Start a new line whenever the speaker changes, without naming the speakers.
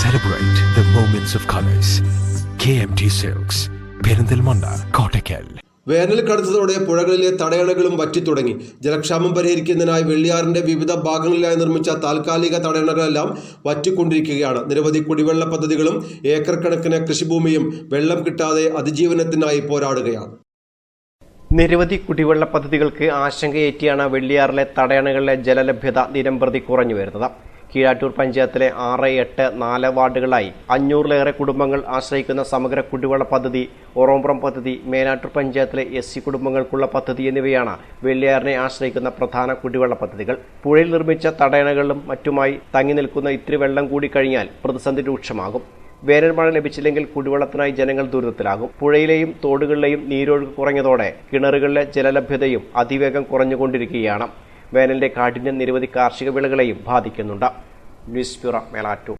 Celebrate of colours K M T silks Perinthalmanna Kottakkal
വേനൽ കടുത്തതോടെ പുഴകളിലെ തടയണകളും വറ്റിത്തുടങ്ങി. ജലക്ഷാമം പരിഹരിക്കുന്നതിനായി വെള്ളിയാറിന്റെ വിവിധ ഭാഗങ്ങളിലായി നിർമ്മിച്ച താൽക്കാലിക തടയണകളെല്ലാം വറ്റിക്കൊണ്ടിരിക്കുകയാണ്. നിരവധി കുടിവെള്ള പദ്ധതികളും ഏക്കർ കണക്കിന് കൃഷിഭൂമിയും വെള്ളം കിട്ടാതെ അതിജീവനത്തിനായി പോരാടുകയാണ്.
നിരവധി കുടിവെള്ള പദ്ധതികൾക്ക് ആശങ്കയേറ്റിയാണ് വെള്ളിയാറിലെ തടയണകളിലെ ജലലഭ്യത ദിനംപ്രതി കുറഞ്ഞു വരുന്നത് കീഴാറ്റൂർ പഞ്ചായത്തിലെ ആറ് എട്ട് നാല് വാർഡുകളായി അഞ്ഞൂറിലേറെ കുടുംബങ്ങൾ ആശ്രയിക്കുന്ന സമഗ്ര കുടിവെള്ള പദ്ധതി ഒറോമ്പ്രം പദ്ധതി മേനാട്ടൂർ പഞ്ചായത്തിലെ എസ് സി കുടുംബങ്ങൾക്കുള്ള പദ്ധതി എന്നിവയാണ് വെള്ളിയാറിനെ ആശ്രയിക്കുന്ന പ്രധാന കുടിവെള്ള പദ്ധതികൾ. പുഴയിൽ നിർമ്മിച്ച തടയണകളിലും മറ്റുമായി തങ്ങി നിൽക്കുന്ന ഇത്തിരി വെള്ളം കൂടി കഴിഞ്ഞാൽ പ്രതിസന്ധി രൂക്ഷമാകും. വേനൽ മഴ ലഭിച്ചില്ലെങ്കിൽ കുടിവെള്ളത്തിനായി ജനങ്ങൾ ദുരിതത്തിലാകും. പുഴയിലെയും തോടുകളിലെയും നീരൊഴുക്ക് കുറഞ്ഞതോടെ കിണറുകളിലെ ജലലഭ്യതയും അതിവേഗം കുറഞ്ഞുകൊണ്ടിരിക്കുകയാണ്. വേനലിന്റെ കാഠിന്യം നിരവധി കാർഷിക വിളകളെയും ബാധിക്കുന്നുണ്ട്. News bureau Melattur.